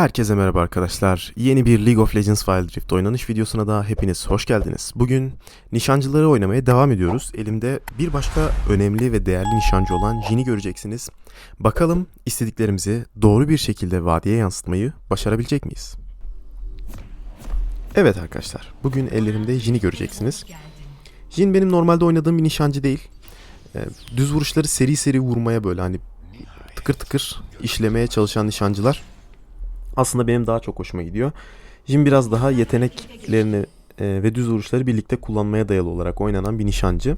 Herkese merhaba arkadaşlar. Yeni bir League of Legends Wild Rift oynanış videosuna da hepiniz hoş geldiniz. Bugün nişancıları oynamaya devam ediyoruz. Elimde bir başka önemli ve değerli nişancı olan Jin'i göreceksiniz. Bakalım istediklerimizi doğru bir şekilde vadiye yansıtmayı başarabilecek miyiz? Evet arkadaşlar, bugün ellerimde Jin'i göreceksiniz. Jin benim normalde oynadığım bir nişancı değil. Ee, Düz vuruşları seri seri vurmaya böyle hani tıkır tıkır işlemeye çalışan nişancılar aslında benim daha çok hoşuma gidiyor. Jin biraz daha yeteneklerini e, ve düz vuruşları birlikte kullanmaya dayalı olarak oynanan bir nişancı.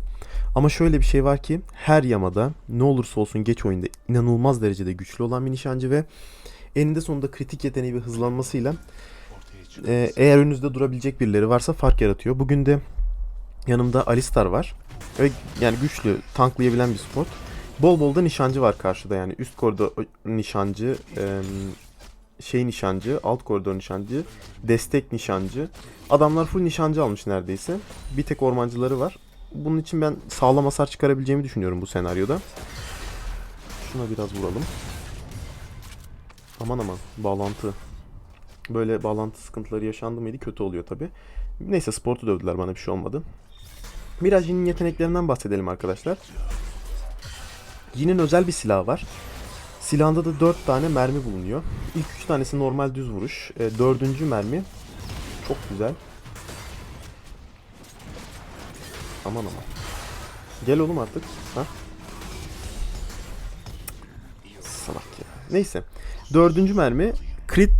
Ama şöyle bir şey var ki her yamada ne olursa olsun geç oyunda inanılmaz derecede güçlü olan bir nişancı ve eninde sonunda kritik yeteneği ve hızlanmasıyla e, eğer önünüzde durabilecek birileri varsa fark yaratıyor. Bugün de yanımda Alistar var. Ve yani güçlü, tanklayabilen bir spot. Bol bol da nişancı var karşıda yani üst koridor nişancı, e, şey nişancı, alt koridor nişancı, destek nişancı. Adamlar full nişancı almış neredeyse. Bir tek ormancıları var. Bunun için ben sağlam hasar çıkarabileceğimi düşünüyorum bu senaryoda. Şuna biraz vuralım. Aman aman bağlantı. Böyle bağlantı sıkıntıları yaşandı mıydı kötü oluyor tabi. Neyse sportu dövdüler bana bir şey olmadı. Biraz Jin'in yeteneklerinden bahsedelim arkadaşlar. Jin'in özel bir silahı var. Silahında da 4 tane mermi bulunuyor. İlk 3 tanesi normal düz vuruş. E, dördüncü mermi çok güzel. Aman aman. Gel oğlum artık. Ha? Salak ya. Neyse. Dördüncü mermi crit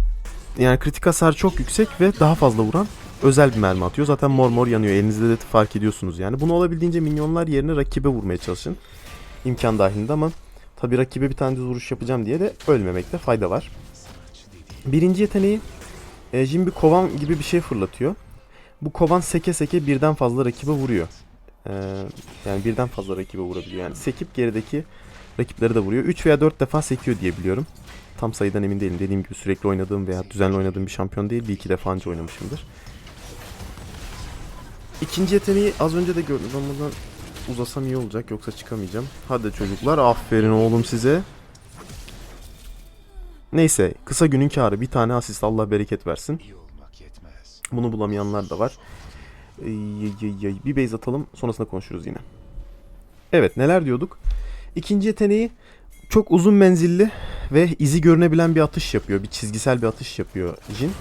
yani kritik hasar çok yüksek ve daha fazla vuran özel bir mermi atıyor. Zaten mor mor yanıyor. Elinizde de fark ediyorsunuz yani. Bunu olabildiğince minyonlar yerine rakibe vurmaya çalışın. İmkan dahilinde ama Tabi rakibe bir tane düz vuruş yapacağım diye de ölmemekte fayda var. Birinci yeteneği e, Jin bir kovan gibi bir şey fırlatıyor. Bu kovan seke seke birden fazla rakibe vuruyor. E, yani birden fazla rakibe vurabiliyor. Yani sekip gerideki rakipleri de vuruyor. 3 veya 4 defa sekiyor diye biliyorum. Tam sayıdan emin değilim. Dediğim gibi sürekli oynadığım veya düzenli oynadığım bir şampiyon değil. Bir iki defa önce oynamışımdır. İkinci yeteneği az önce de gördüm. Uzasam iyi olacak yoksa çıkamayacağım. Hadi çocuklar aferin oğlum size. Neyse kısa günün karı bir tane asist Allah bereket versin. Bunu bulamayanlar da var. Bir base atalım sonrasında konuşuruz yine. Evet neler diyorduk? İkinci yeteneği çok uzun menzilli ve izi görünebilen bir atış yapıyor. Bir çizgisel bir atış yapıyor Jin.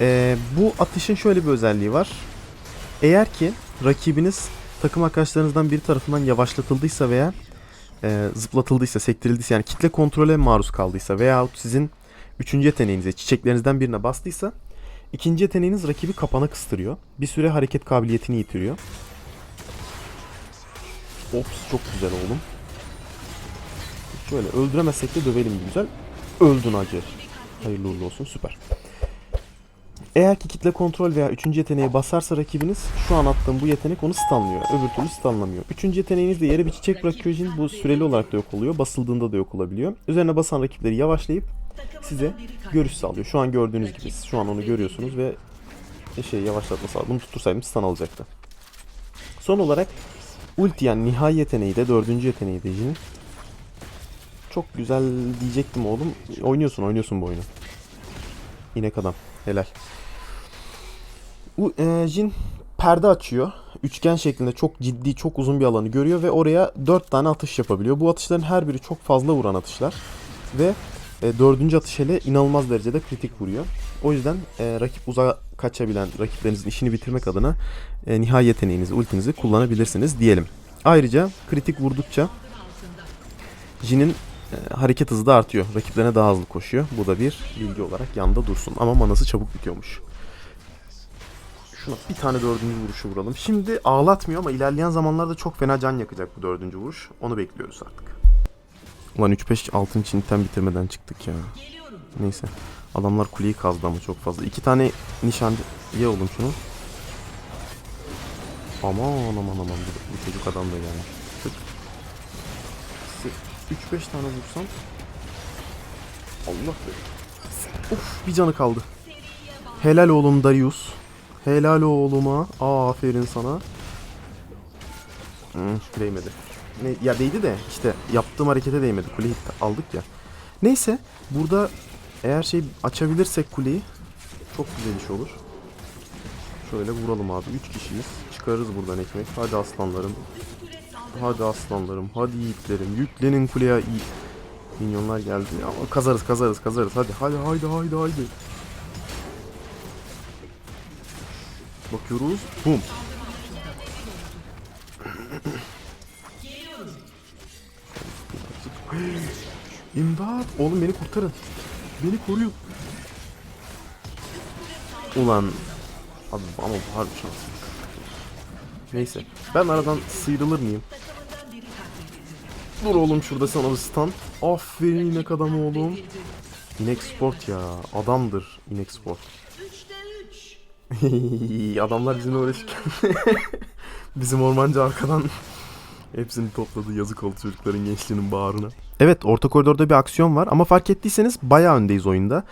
Ee, bu atışın şöyle bir özelliği var. Eğer ki rakibiniz takım arkadaşlarınızdan bir tarafından yavaşlatıldıysa veya e, zıplatıldıysa, sektirildiyse yani kitle kontrole maruz kaldıysa veya sizin üçüncü yeteneğinize, çiçeklerinizden birine bastıysa ikinci yeteneğiniz rakibi kapana kıstırıyor. Bir süre hareket kabiliyetini yitiriyor. Ops çok güzel oğlum. Şöyle öldüremezsek de dövelim güzel. Öldün acı. Hayırlı uğurlu olsun süper. Eğer ki kitle kontrol veya üçüncü yeteneğe basarsa rakibiniz şu an attığım bu yetenek onu stunlıyor. Öbür türlü stunlamıyor. Üçüncü yeteneğiniz de yere bir çiçek bırakıyor için bu süreli olarak da yok oluyor. Basıldığında da yok olabiliyor. Üzerine basan rakipleri yavaşlayıp size görüş sağlıyor. Şu an gördüğünüz gibi şu an onu görüyorsunuz ve şey yavaşlatma sağlıyor. Bunu tutursaydım stun alacaktı. Son olarak ulti yani nihai yeteneği de dördüncü yeteneği de Jin'in. Çok güzel diyecektim oğlum. Oynuyorsun oynuyorsun bu oyunu. İnek adam. Helal. E, Jin perde açıyor. Üçgen şeklinde çok ciddi, çok uzun bir alanı görüyor ve oraya 4 tane atış yapabiliyor. Bu atışların her biri çok fazla vuran atışlar. Ve e, dördüncü atış hele inanılmaz derecede kritik vuruyor. O yüzden e, rakip uzağa kaçabilen, rakiplerinizin işini bitirmek adına e, nihai yeteneğinizi, ultinizi kullanabilirsiniz diyelim. Ayrıca kritik vurdukça Jin'in e, hareket hızı da artıyor. Rakiplerine daha hızlı koşuyor. Bu da bir bilgi olarak yanında dursun. Ama manası çabuk bitiyormuş. Şuna bir tane dördüncü vuruşu vuralım. Şimdi ağlatmıyor ama ilerleyen zamanlarda çok fena can yakacak bu dördüncü vuruş. Onu bekliyoruz artık. Ulan 3-5 altın çinten bitirmeden çıktık ya. Neyse. Adamlar kuleyi kazdı ama çok fazla. İki tane nişancı... Ye oğlum şunu. Aman aman aman. Bu, bu çocuk adam da gelmiş. 3-5 tane vursam. Allah be. Uf bir canı kaldı. Helal oğlum Darius. Helal oğluma. Aa, aferin sana. Hmm, değmedi. Ne, ya değdi de işte yaptığım harekete değmedi. Kule hit aldık ya. Neyse burada Eğer şey açabilirsek kuleyi çok güzel iş olur. Şöyle vuralım abi. 3 kişiyiz. Çıkarırız buradan ekmek. Hadi aslanlarım. Hadi aslanlarım. Hadi yiğitlerim. Yüklenin kuleye iyi. Minyonlar geldi. Ama kazarız kazarız kazarız. Hadi hadi haydi haydi haydi. Bakıyoruz. Bum. İmdat. Oğlum beni kurtarın. Beni koruyun. Ulan. Abi ama bu harbi şanssızlık. Neyse. Ben aradan sıyrılır mıyım? Dur oğlum şurada sana bir stun. Aferin inek adam oğlum. İnek Sport ya. Adamdır İnek Sport. Adamlar bizimle uğraşırken bizim ormancı arkadan hepsini topladı. Yazık oldu çocukların gençliğinin bağrına. Evet orta koridorda bir aksiyon var ama fark ettiyseniz bayağı öndeyiz oyunda.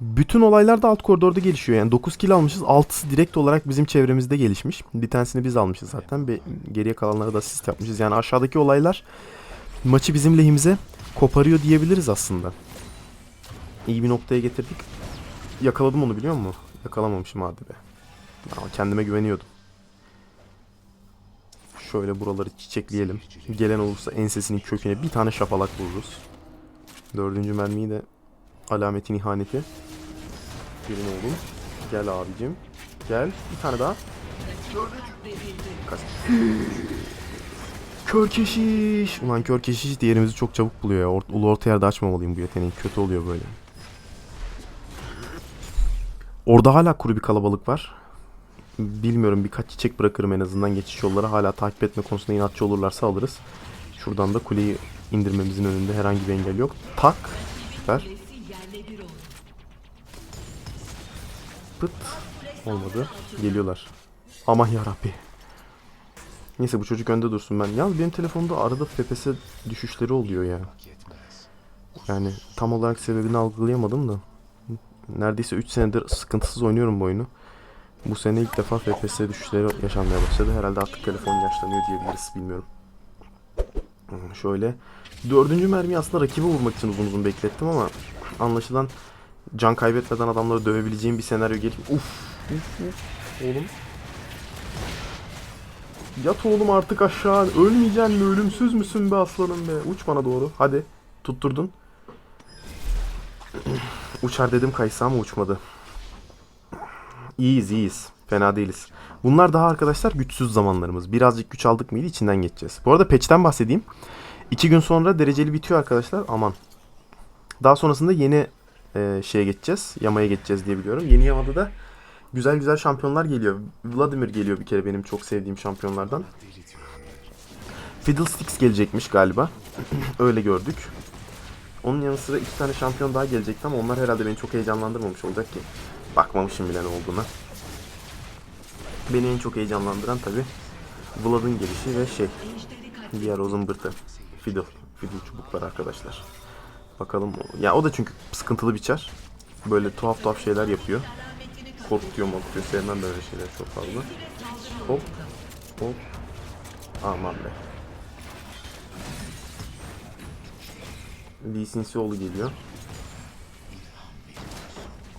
Bütün olaylar da alt koridorda gelişiyor. Yani 9 kill almışız. 6'sı direkt olarak bizim çevremizde gelişmiş. Bir tanesini biz almışız zaten. Bir geriye kalanlara da asist yapmışız. Yani aşağıdaki olaylar maçı bizim lehimize koparıyor diyebiliriz aslında. İyi bir noktaya getirdik. Yakaladım onu biliyor musun? Yakalamamışım hadi be. Ama kendime güveniyordum. Şöyle buraları çiçekleyelim. Gelen olursa ensesinin köküne bir tane şapalak vururuz. Dördüncü mermiyi de alametin ihaneti. Gelin oğlum. Gel abicim. Gel. Bir tane daha. Kör keşiş. Ulan kör keşiş diğerimizi çok çabuk buluyor ya. Ulu orta yerde açmamalıyım bu yeteneği. Kötü oluyor böyle. Orada hala kuru bir kalabalık var. Bilmiyorum birkaç çiçek bırakırım en azından geçiş yolları. Hala takip etme konusunda inatçı olurlarsa alırız. Şuradan da kuleyi indirmemizin önünde herhangi bir engel yok. Tak. Süper. Pıt. Olmadı. Geliyorlar. Aman yarabbi. Neyse bu çocuk önde dursun ben. Yalnız benim telefonda arada FPS düşüşleri oluyor ya. Yani tam olarak sebebini algılayamadım da. Neredeyse 3 senedir sıkıntısız oynuyorum bu oyunu. Bu sene ilk defa FPS düşüşleri yaşanmaya başladı. Herhalde artık telefon yaşlanıyor diyebiliriz bilmiyorum. Hmm, Şöyle. Dördüncü mermiyi aslında rakibi vurmak için uzun uzun beklettim ama anlaşılan can kaybetmeden adamları dövebileceğim bir senaryo gelip uf, uf, uf. oğlum Yat oğlum artık aşağı. Ölmeyeceksin mi? Ölümsüz müsün be aslanım be? Uç bana doğru. Hadi. Tutturdun. Uçar dedim kaysa ama uçmadı. İyiyiz iyiyiz. Fena değiliz. Bunlar daha arkadaşlar güçsüz zamanlarımız. Birazcık güç aldık mıydı içinden geçeceğiz. Bu arada patch'ten bahsedeyim. İki gün sonra dereceli bitiyor arkadaşlar. Aman. Daha sonrasında yeni e, şeye geçeceğiz. Yamaya geçeceğiz diye biliyorum. Yeni yamada da güzel güzel şampiyonlar geliyor. Vladimir geliyor bir kere benim çok sevdiğim şampiyonlardan. Fiddlesticks gelecekmiş galiba. Öyle gördük. Onun yanı sıra iki tane şampiyon daha gelecekti ama onlar herhalde beni çok heyecanlandırmamış olacak ki. Bakmamışım bile ne olduğuna. Beni en çok heyecanlandıran tabi Vlad'ın gelişi ve şey diğer o zımbırtı. Fiddle. Fiddle çubuklar arkadaşlar. Bakalım. Ya o da çünkü sıkıntılı bir çar. Böyle tuhaf tuhaf şeyler yapıyor. Korkutuyor korkutuyor. Sevmem böyle şeyler çok fazla. Hop. Hop. Aman be. Lee Sin Seoğlu geliyor.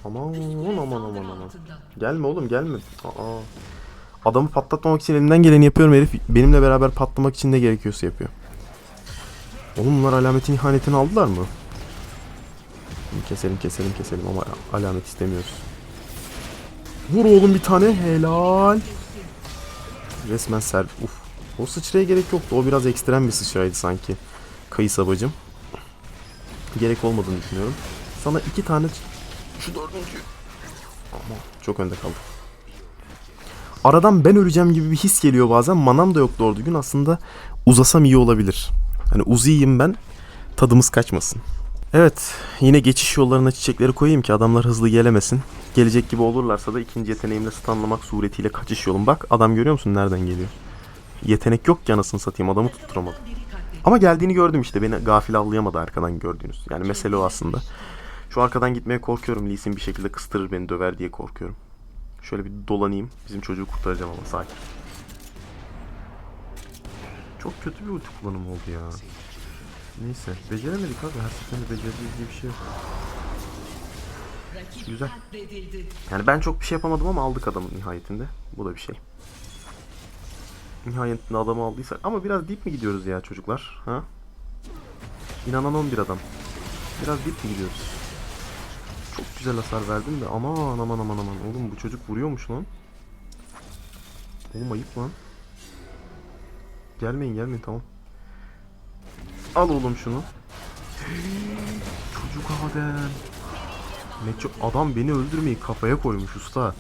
Aman aman aman aman. Gelme oğlum gelme. Aa. Adamı patlatmamak için elimden geleni yapıyorum herif. Benimle beraber patlamak için ne gerekiyorsa yapıyor. Oğlum bunlar alametin ihanetini aldılar mı? Keselim keselim keselim ama alamet istemiyoruz. Vur oğlum bir tane helal. Resmen serv. Uf. O sıçraya gerek yoktu. O biraz ekstrem bir sıçraydı sanki. Kayısa bacım. Gerek olmadığını düşünüyorum. Sana iki tane şu dördüncü. Ama çok önde kaldım. Aradan ben öleceğim gibi bir his geliyor bazen. Manam da yok doğru düzgün. Aslında uzasam iyi olabilir. Hani uzayayım ben. Tadımız kaçmasın. Evet. Yine geçiş yollarına çiçekleri koyayım ki adamlar hızlı gelemesin. Gelecek gibi olurlarsa da ikinci yeteneğimle stunlamak suretiyle kaçış yolum. Bak adam görüyor musun nereden geliyor? Yetenek yok ki anasını satayım adamı tutturamadım. Ama geldiğini gördüm işte beni gafil avlayamadı arkadan gördüğünüz. Yani mesele o aslında. Şu arkadan gitmeye korkuyorum. Lee Sin bir şekilde kıstırır beni döver diye korkuyorum. Şöyle bir dolanayım. Bizim çocuğu kurtaracağım ama sakin. Çok kötü bir ulti kullanımı oldu ya. Neyse. Beceremedik abi. Her seferinde becerdiğimiz diye bir şey yok. Güzel. Yani ben çok bir şey yapamadım ama aldık adamı nihayetinde. Bu da bir şey. Nihayetinde adamı aldıysak. Ama biraz deep mi gidiyoruz ya çocuklar? Ha? İnanan 11 adam. Biraz deep mi gidiyoruz? Çok güzel hasar verdim de aman aman aman aman. Oğlum bu çocuk vuruyormuş lan. Oğlum ayıp lan. Gelmeyin gelmeyin tamam. Al oğlum şunu. Çocuk Adem. Ne adam beni öldürmeyi kafaya koymuş usta.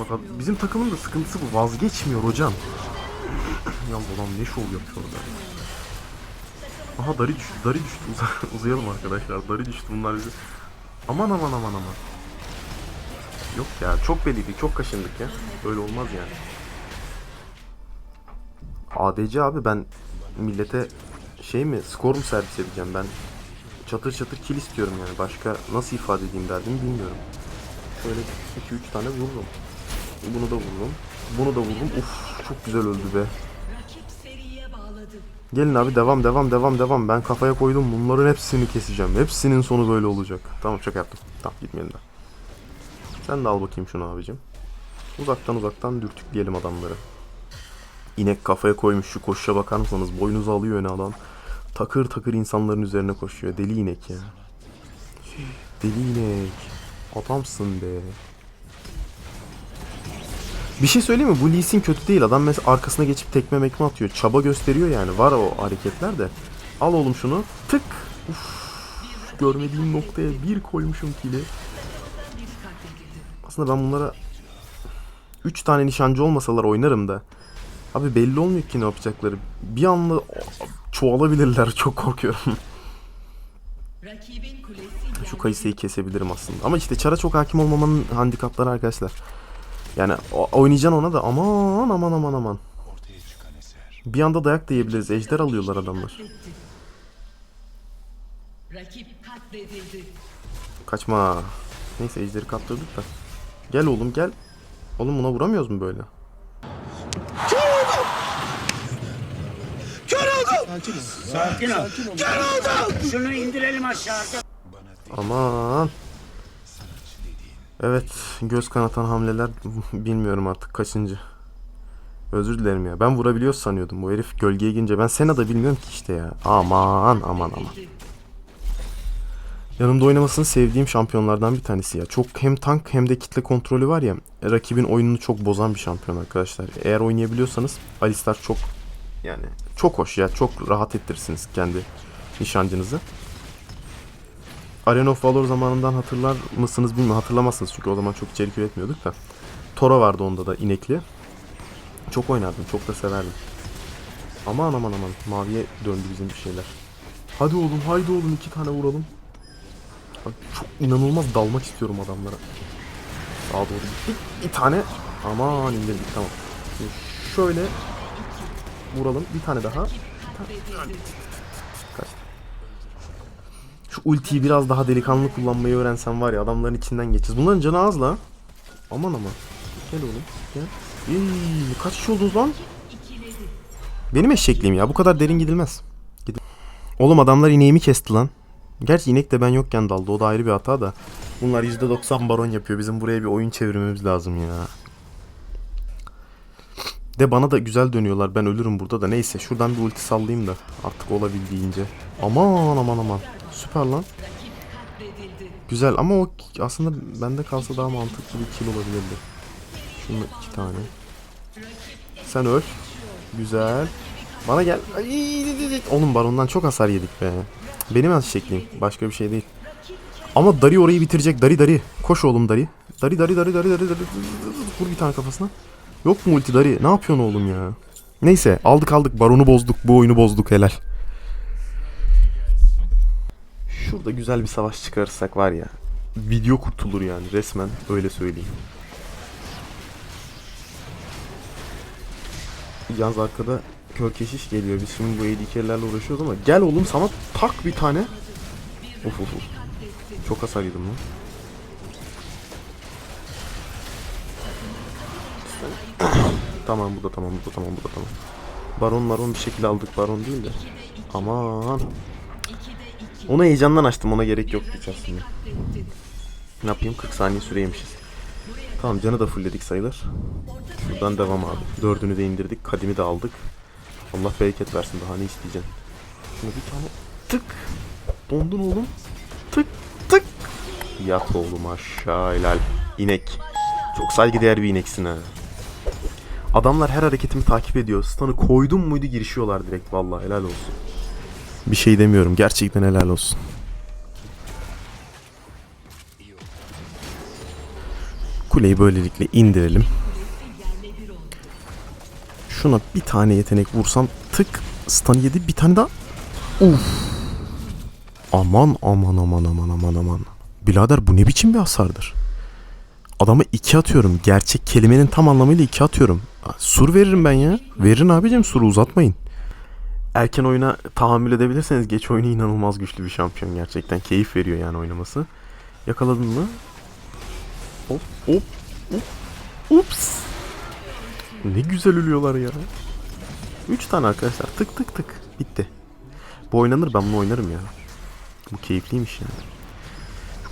Bak bizim takımın da sıkıntısı bu. Vazgeçmiyor hocam. ya adam ne şov yapıyor orada. Aha Dari düştü. Dari düştü. Uza- uzayalım arkadaşlar. Dari düştü bunlar bizi. Aman aman aman aman. Yok ya çok belliydi. Çok kaşındık ya. Böyle olmaz yani. ADC abi ben millete şey mi skor mu servis edeceğim ben çatır çatır kill istiyorum yani başka nasıl ifade edeyim derdim bilmiyorum. Şöyle 2-3 tane vururum. Bunu da vururum. Bunu da vururum. Uf çok güzel öldü be. Gelin abi devam devam devam devam. Ben kafaya koydum bunların hepsini keseceğim. Hepsinin sonu böyle olacak. Tamam şaka yaptım. Tamam gitmeyelim de. Sen de al bakayım şunu abicim. Uzaktan uzaktan dürtükleyelim adamları. İnek kafaya koymuş şu koşuşa bakar mısınız? Boynuzu alıyor öne adam. Takır takır insanların üzerine koşuyor. Deli inek ya. Deli inek. Adamsın be. Bir şey söyleyeyim mi? Bu Lee Sin kötü değil. Adam mesela arkasına geçip tekme mekme atıyor. Çaba gösteriyor yani. Var o hareketler de. Al oğlum şunu. Tık. Uf. Görmediğim noktaya bir koymuşum kili. Aslında ben bunlara 3 tane nişancı olmasalar oynarım da. Abi belli olmuyor ki ne yapacakları. Bir anda çoğalabilirler. Çok korkuyorum. Şu kayısıyı kesebilirim aslında. Ama işte çara çok hakim olmamanın handikapları arkadaşlar. Yani oynayacaksın ona da aman aman aman aman. Bir anda dayak da yiyebiliriz. Ejder alıyorlar adamlar. Kaçma. Neyse ejderi kaptırdık da. Gel oğlum gel. Oğlum buna vuramıyoruz mu böyle? Sakin ol. Şunu indirelim aşağıda. Aman. Evet, göz kanatan hamleler bilmiyorum artık kaçıncı. Özür dilerim ya. Ben vurabiliyor sanıyordum. Bu herif gölgeye girince ben Sena'da bilmiyorum ki işte ya. Aman aman aman. Yanımda oynamasını sevdiğim şampiyonlardan bir tanesi ya. Çok hem tank hem de kitle kontrolü var ya. Rakibin oyununu çok bozan bir şampiyon arkadaşlar. Eğer oynayabiliyorsanız Alistar çok yani çok hoş ya. Çok rahat ettirirsiniz kendi nişancınızı. Arena of Valor zamanından hatırlar mısınız bilmiyorum. Hatırlamazsınız çünkü o zaman çok içerik üretmiyorduk da. Tora vardı onda da inekli. Çok oynardım. Çok da severdim. Aman aman aman. Maviye döndü bizim bir şeyler. Hadi oğlum haydi oğlum iki tane vuralım. Çok inanılmaz dalmak istiyorum adamlara. Sağa doğru gittik. Bir tane. Aman indirdik tamam. Şimdi şöyle vuralım. Bir tane daha. Şu ultiyi biraz daha delikanlı kullanmayı öğrensen var ya adamların içinden geçeceğiz. Bunların canı az la. Aman aman. Gel oğlum gel. İyi, kaç kişi oldunuz lan? Benim eşekliğim ya bu kadar derin gidilmez. Gidin. Oğlum adamlar ineğimi kesti lan. Gerçi inek de ben yokken daldı o da ayrı bir hata da. Bunlar %90 baron yapıyor. Bizim buraya bir oyun çevirmemiz lazım ya. De bana da güzel dönüyorlar. Ben ölürüm burada da. Neyse şuradan bir ulti sallayayım da. Artık olabildiğince. Aman aman aman. Süper lan. Güzel ama o aslında bende kalsa daha mantıklı bir kill olabilirdi. Şunu iki tane. Sen öl. Güzel. Bana gel. Ay, Oğlum barondan çok hasar yedik be. Benim az şeklim. Başka bir şey değil. Ama Dari orayı bitirecek. Dari Dari. Koş oğlum Dari. Dari Dari Dari Dari Dari Dari. Vur bir tane kafasına. Yok mu ulti Dari? Ne yapıyorsun oğlum ya? Neyse aldık aldık. Baronu bozduk. Bu oyunu bozduk helal. Şurada güzel bir savaş çıkarırsak var ya. Video kurtulur yani resmen öyle söyleyeyim. Yalnız arkada kör keşiş geliyor. Biz şimdi bu ADK'lerle uğraşıyoruz ama gel oğlum sana tak bir tane. Of of of. Çok hasar yedim lan. tamam bu da tamam bu da tamam bu da tamam. Baron baron bir şekilde aldık baron değil de. Aman. Onu heyecandan açtım ona gerek yok hiç aslında. Ne yapayım 40 saniye süreymişiz. Tamam canı da fullledik sayılır. Buradan devam abi. Dördünü de indirdik. Kadimi de aldık. Allah bereket versin daha ne isteyeceğim. Şuna bir tane tık. Dondun oğlum. Tık tık. Yat oğlum aşağı helal. İnek. Çok saygıdeğer bir ineksin ha. Adamlar her hareketimi takip ediyor. Stun'ı koydum muydu girişiyorlar direkt vallahi helal olsun. Bir şey demiyorum gerçekten helal olsun. Kuleyi böylelikle indirelim. Şuna bir tane yetenek vursam tık stun yedi bir tane daha. Uf. Aman aman aman aman aman aman. Birader bu ne biçim bir hasardır? Adama iki atıyorum. Gerçek kelimenin tam anlamıyla iki atıyorum. Sur veririm ben ya. Verin abicim suru uzatmayın. Erken oyuna tahammül edebilirseniz geç oyunu inanılmaz güçlü bir şampiyon gerçekten. Keyif veriyor yani oynaması. Yakaladın mı? Hop hop hop. Ups. Ne güzel ölüyorlar ya. 3 tane arkadaşlar. Tık tık tık. Bitti. Bu oynanır ben bunu oynarım ya. Bu keyifliymiş yani.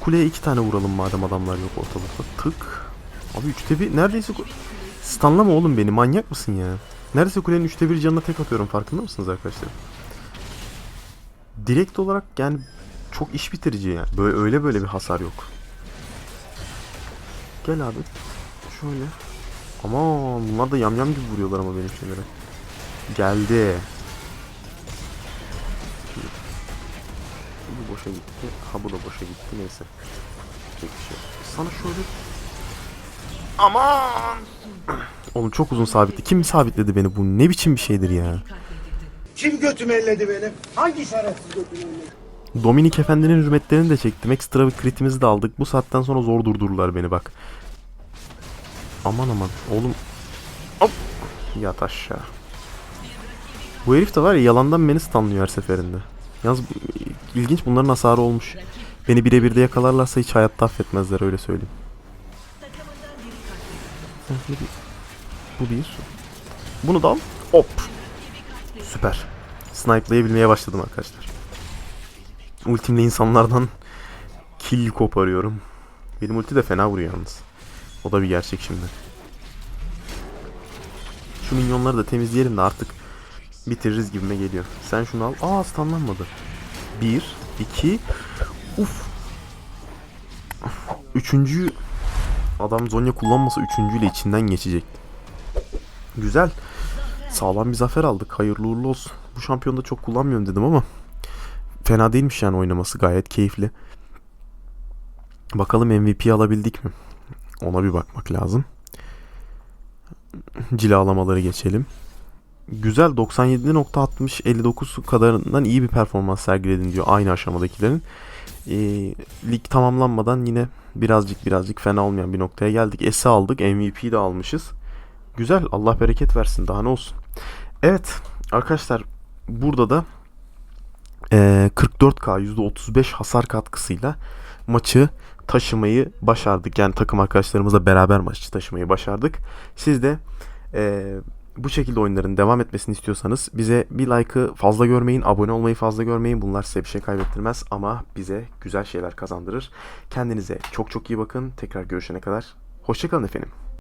Kuleye iki tane vuralım madem adamlar yok ortalıkta. Tık. Abi üçte bir neredeyse Stunlama oğlum beni manyak mısın ya? Neredeyse kulenin üçte bir canına tek atıyorum farkında mısınız arkadaşlar? Direkt olarak yani çok iş bitirici yani. Böyle öyle böyle bir hasar yok. Gel abi. Şöyle. Ama bunlar da yamyam gibi vuruyorlar ama benim şeylere. Geldi. Bu boşa gitti. Ha bu da boşa gitti. Neyse. Yok. Sana şöyle... Aman! Oğlum çok uzun sabitti. Kim sabitledi beni? Bu ne biçim bir şeydir ya? Kim götümü elledi benim? Hangi şerefsiz götümü elledi? Dominik Efendi'nin hürmetlerini de çektim. Ekstra bir kritimizi de aldık. Bu saatten sonra zor durdururlar beni bak. Aman aman. Oğlum. Hop. Yat aşağı. Bu herif de var ya yalandan beni stunlıyor her seferinde. Yalnız ilginç bunların hasarı olmuş. Beni birebir de yakalarlarsa hiç hayatta affetmezler öyle söyleyeyim. Bu bir. Bu bir. Bunu da al. Hop. Süper. Snipe'layabilmeye başladım arkadaşlar. Ultimle insanlardan kill koparıyorum. Benim ulti de fena vuruyor yalnız. O da bir gerçek şimdi. Şu minyonları da temizleyelim de artık bitiririz gibime geliyor. Sen şunu al. Aa stunlanmadı. Bir, iki, uf. Üçüncü adam Zonya kullanmasa üçüncüyle içinden geçecek. Güzel. Sağlam bir zafer aldık. Hayırlı uğurlu olsun. Bu şampiyonda çok kullanmıyorum dedim ama fena değilmiş yani oynaması gayet keyifli. Bakalım MVP alabildik mi? Ona bir bakmak lazım. Cilalamaları geçelim. Güzel 97.60 59 kadarından iyi bir performans sergiledin diyor aynı aşamadakilerin. Ee, lig tamamlanmadan yine birazcık birazcık fena olmayan bir noktaya geldik. S'e aldık. MVP'yi de almışız. Güzel. Allah bereket versin. Daha ne olsun. Evet arkadaşlar burada da eee, 44k %35 hasar katkısıyla maçı taşımayı başardık. Yani takım arkadaşlarımızla beraber maçı taşımayı başardık. Siz de eee, bu şekilde oyunların devam etmesini istiyorsanız bize bir like'ı fazla görmeyin, abone olmayı fazla görmeyin. Bunlar size bir şey kaybettirmez ama bize güzel şeyler kazandırır. Kendinize çok çok iyi bakın. Tekrar görüşene kadar hoşçakalın efendim.